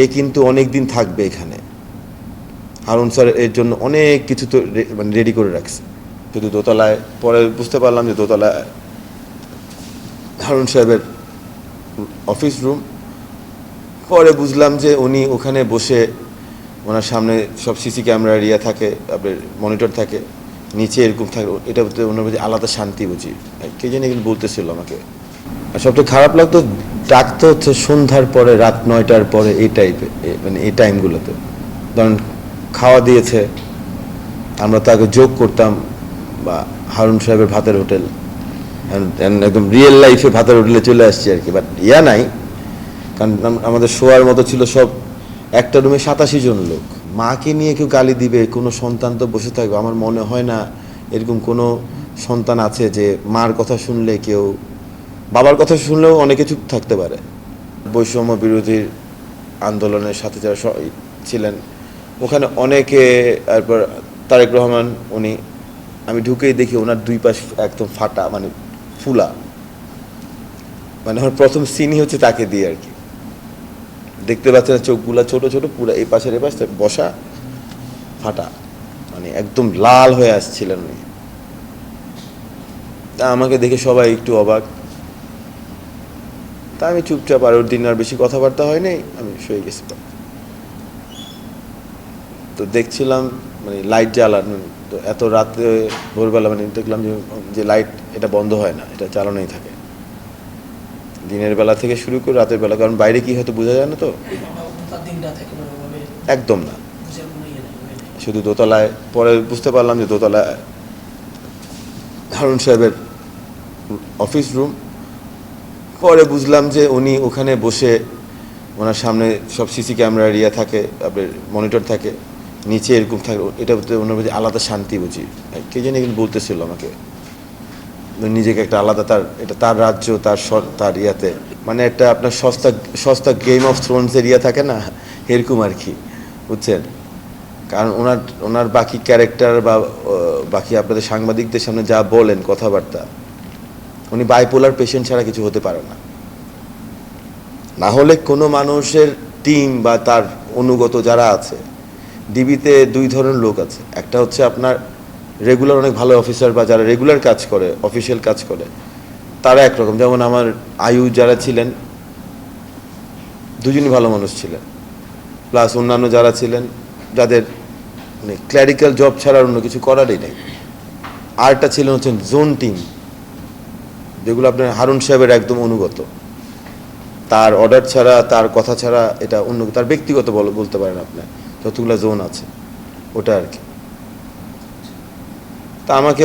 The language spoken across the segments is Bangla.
এ কিন্তু অনেক দিন থাকবে এখানে। হারুন স্যার এর জন্য অনেক কিছু তো মানে রেডি করে রাখছে। কিন্তু দোতলায়, পরে বুঝতে পারলাম যে দোতলায় হারুন সাহেবের অফিস রুম পরে বুঝলাম যে উনি ওখানে বসে ওনার সামনে সব সিসি ক্যামেরার ইয়ে থাকে আপনার মনিটর থাকে, নিচে এরকম থাকে, এটা ওনার আলাদা শান্তি বুঝি। কে জানি কিন্তু বলতেছিল আমাকে। সবচেয়ে খারাপ লাগতো ডাকতো হচ্ছে সন্ধ্যার পরে, রাত নয়টার পরে এই টাইপে মানে এই টাইমগুলোতে ধরেন, খাওয়া দিয়েছে, আমরা তাকে যোগ করতাম, বা হারুন সাহেবের ভাতের হোটেল একদম রিয়েল লাইফে ভাতের হোটেলে চলে আসছি আর কি। বাট ইয়া নাই, কারণ আমাদের শোয়ার মতো ছিল সব একটা রুমে সাতাশি জন লোক। মাকে নিয়ে কেউ গালি দিবে, কোনো সন্তান তো বসে থাকবে, আমার মনে হয় না এরকম কোনো সন্তান আছে যে মার কথা শুনলে কেউ বাবার কথা শুনলেও অনেকে চুপ থাকতে পারে। বৈষম্য বিরোধী আন্দোলনের সাথে যারা ছিলেন, ওখানে অনেকে, তারপর তারেক রহমান, উনি, আমি ঢুকেই দেখি ওনার দুই পাশ একদম ফাটা মানে ফুলা। মানে আমার প্রথম সিনই হচ্ছে তাকে দিয়ে আর কি। দেখতে পাচ্ছেন চোখগুলা ছোট ছোট, পুরো এই পাশের এ পাশে বসা, ফাটা। মানে একদম লাল হয়ে আসছিলেন উনি। আমাকে দেখে সবাই একটু অবাক। তা আমি চুপচাপ আর ওর দিন আর বেশি কথাবার্তা হয় নাই আমি শুয়ে গেছি। তো দেখছিলাম মানে লাইট জ্বালানো, তো এত রাতে ভোরবেলা মানে দেখলাম যে যে লাইট এটা বন্ধ হয় না, এটা চালানোই থাকে। দিনের বেলা থেকে শুরু করে রাতের বেলা, কারণ বাইরে কি হয়তো বোঝা যায় না তো? একদম না। শুধু দোতলায়, পরে বুঝতে পারলাম যে দোতলায় হারুন সাহেবের অফিস রুম পরে বুঝলাম যে উনি ওখানে বসে ওনার সামনে সব সিসি ক্যামেরার ইয়ে থাকে আপনার মনিটর থাকে, নিচে এরকম থাকে, এটা ওনার মধ্যে আলাদা শান্তি বুঝি। কে জানি কিন্তু বলতেছিল আমাকে। নিজেকে একটা আলাদা তার, এটা তার রাজ্য, তার তার ইয়াতে। মানে একটা আপনার সস্তা সস্তা গেম অফ থ্রোনসের ইয়ে থাকে না, এরকম আর কি, বুঝছেন? কারণ ওনার ওনার বাকি ক্যারেক্টার বা বাকি আপনাদের সাংবাদিকদের সামনে যা বলেন কথাবার্তা উনি বাইপোলার পেশেন্ট ছাড়া কিছু হতে পারে না। না হলে কোনো মানুষের টিম বা তার অনুগত যারা আছে ডিবিতে দুই ধরনের লোক আছে। একটা হচ্ছে আপনার রেগুলার অনেক ভালো অফিসার বা যারা রেগুলার কাজ করে অফিসিয়াল কাজ করে, তারা একরকম। যেমন আমার আয়ু যারা ছিলেন, দুজনই ভালো মানুষ ছিলেন। প্লাস অন্যান্য যারা ছিলেন, যাদের মানে ক্ল্যারিক্যাল জব ছাড়া অন্য কিছু করারই নেই। আরটা ছিলেন হচ্ছেন জোন টিম যেগুলো আপনার হারুন সাহেবের একদম অনুগত। তার অর্ডার ছাড়া তার কথা ছাড়া এটা অন্য তার ব্যক্তিগত বল বলতে পারেন আপনি যতগুলো জোন আছে ওটা আর কি। তা আমাকে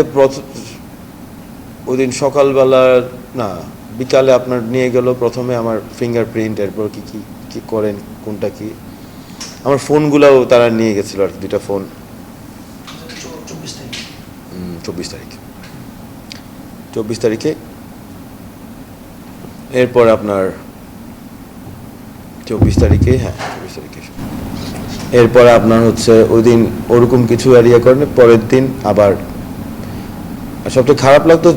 ওই দিন সকালবেলা না বিকালে আপনার নিয়ে গেল প্রথমে আমার ফিঙ্গারপ্রিন্ট এরপর কি কি কি করেন কোনটা কি? আমার ফোনগুলোও তারা নিয়ে গেছিল আর কি দুইটা ফোন। চব্বিশ তারিখ। চব্বিশ তারিখে এরপর আপনার চব্বিশ তারিখে হ্যাঁ চব্বিশ তারিখে। এরপর আপনার হচ্ছে ওই দিন ওরকম কিছু আর ইয়ে করেন, পরের দিন আবার। সবচেয়ে খারাপ লাগতো,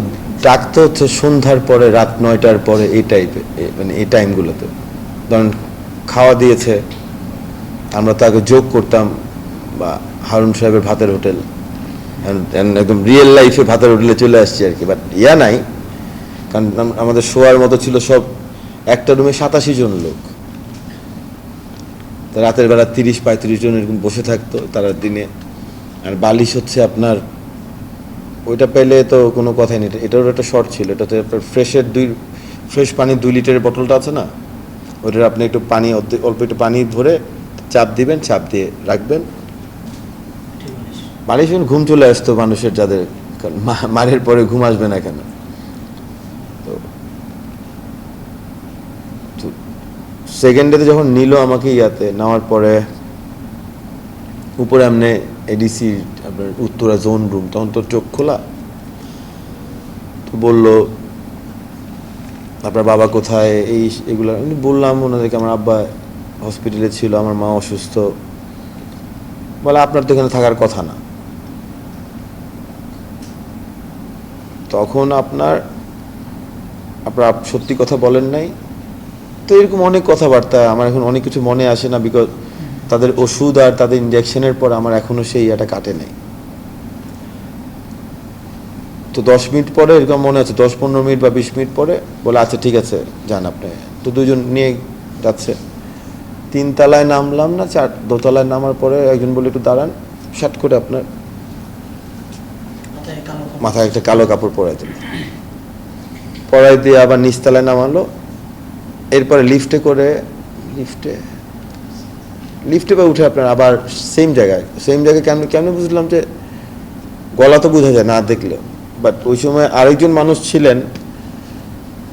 ডাকতো হচ্ছে সন্ধ্যার পরে, রাত নয়টার পরে এই টাইপে মানে এই টাইমগুলোতে ধরেন খাওয়া দিয়েছে, আমরা তাকে যোগ করতাম, বা হারুন সাহেবের ভাতের হোটেল একদম রিয়েল লাইফে ভাতের হোটেলে চলে আসছি আর কি বাট ইয়া নাই। কারণ আমাদের শোয়ার মতো ছিল সব একটা রুমে সাতাশি জন লোক। রাতের বেলা তিরিশ পঁয়ত্রিশ জন এরকম বসে থাকতো তারা দিনে। আর বালিশ হচ্ছে আপনার ওইটা পেলে তো কোনো কথাই নেই। এটারও একটা শর্ট ছিল। এটাতে আপনার ফ্রেশের দুই ফ্রেশ পানির দুই লিটারের বোতলটা আছে না? ওইটার আপনি একটু পানি অল্প একটু পানি ধরে চাপ দিবেন চাপ দিয়ে রাখবেন। বালিশ। বলিস ঘুম চলে আসতো মানুষের যাদের মারের পরে ঘুম আসবে না কেন? সেকেন্ডেতে যখন নিল আমাকে ইয়াতে, নেওয়ার পরে উপরে এমনি এডিসি আপনার উত্তরা জোন রুম তখন তো চোখ খোলা। তো বলল, আপনার বাবা কোথায়? এই এগুলো, আমি বললাম ওনাদেরকে, আমার আব্বা হসপিটালে ছিল, আমার মা অসুস্থ। বলে, আপনার তো এখানে থাকার কথা না। তখন আপনার আপনার আপ- সত্যি কথা বলেন নাই। তো এরকম অনেক কথাবার্তা আমার এখন অনেক কিছু মনে আসে না বিকজ তাদের ওষুধ আর তাদের ইঞ্জেকশনের পর আমার এখনও সেই ইয়েটা কাটে নাই। তো দশ মিনিট পরে এরকম মনে আছে, দশ পনেরো মিনিট বা বিশ মিনিট পরে বলে আচ্ছা ঠিক আছে, যান আপনি। তো দুজন নিয়ে যাচ্ছে। তিন তলায় নামলাম না, চার দোতলায় নামার পরে একজন বলে, একটু দাঁড়ান, শার্ট করে আপনার মাথায় একটা কালো কাপড় পরাই দিল পরাই দিয়ে আবার নিচতলায় নামালো। এরপরে লিফটে করে, লিফটে লিফটে বা উঠে আপনার আবার সেম জায়গায় সেম জায়গায় কেন কেন বুঝলাম যে গলা তো বোঝা যায় না দেখলেও বাট ওই সময় আরেকজন মানুষ ছিলেন,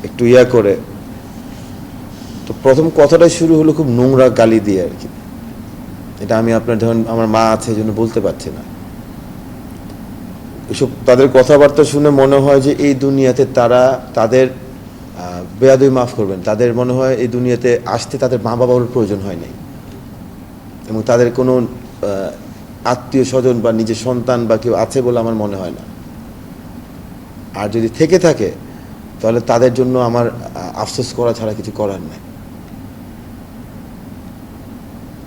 একটু ইয়া করে, তো প্রথম কথাটাই শুরু হলো খুব নোংরা গালি দিয়ে আর কি। এটা আমি আপনার ধরুন, আমার মা আছে, এই জন্য বলতে পারছি না। এসব তাদের কথাবার্তা শুনে মনে হয় যে এই দুনিয়াতে তারা, তাদের বেয়াদই মাফ করবেন। তাদের মনে হয় এই দুনিয়াতে আসতে তাদের মা বাবার প্রয়োজন হয় নাই। এবং তাদের কোনো আত্মীয় স্বজন বা নিজের সন্তান বা কেউ আছে বলে আমার মনে হয় না। আর যদি থেকে থাকে, তাহলে তাদের জন্য আমার আফসোস করা ছাড়া কিছু করার নাই।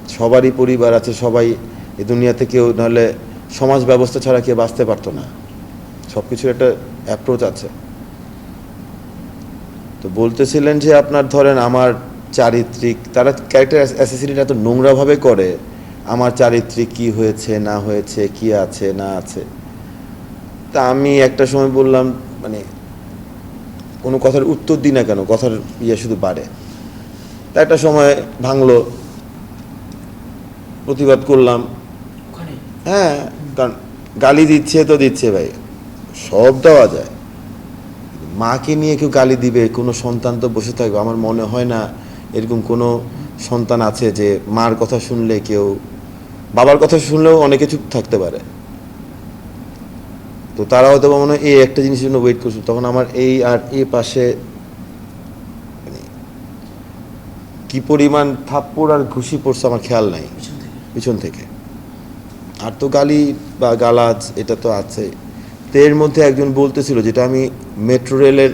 সবারই পরিবার আছে, সবাই এই দুনিয়াতে কেউ নাহলে সমাজ ব্যবস্থা ছাড়া কেউ বাঁচতে পারতো না। সব কিছুর একটা অ্যাপ্রোচ আছে। তো বলতেছিলেন যে আপনার ধরেন আমার চারিত্রিক তারা ক্যারেক্টার অ্যাসেসিনিটা এত নোংরাভাবে করে আমার চারিত্রিক কি হয়েছে না হয়েছে কি আছে না আছে। তা আমি একটা সময় বললাম মানে কোনো কথার উত্তর দিই না কেন কথার ইয়ে শুধু বাড়ে। তা একটা সময় ভাঙলো প্রতিবাদ করলাম। হ্যাঁ কারণ গালি দিচ্ছে তো দিচ্ছে ভাই সব দেওয়া যায়। মাকে নিয়ে কেউ গালি দিবে কোনো সন্তান তো বসে থাকবে। আমার মনে হয় না এরকম কোনো সন্তান আছে যে মার কথা শুনলে কেউ বাবার কথা শুনলেও অনেকে চুপ থাকতে পারে। তো তারা হয়তো মনে হয় এই একটা জিনিসের জন্য ওয়েট করছিল তখন আমার এই আর এ পাশে মানে কি পরিমাণ থাপ্পড় আর ঘুষি পড়ছে আমার খেয়াল নাই। পিছন পিছন থেকে। আর তো গালি বা গালাজ এটা তো আছে। তো এর মধ্যে একজন বলতেছিল যেটা আমি মেট্রো রেলের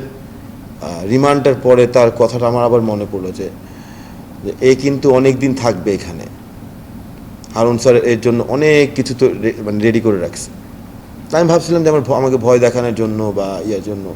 রিমান্ডার পরে তার কথাটা আমার আবার মনে পড়ল যে এ কিন্তু অনেক দিন থাকবে এখানে। হারুন স্যার এর জন্য অনেক কিছু তো মানে রেডি করে রাখছে। তাই আমি ভাবছিলাম যে আমার আমাকে ভয় দেখানোর জন্য বা ইয়ার জন্য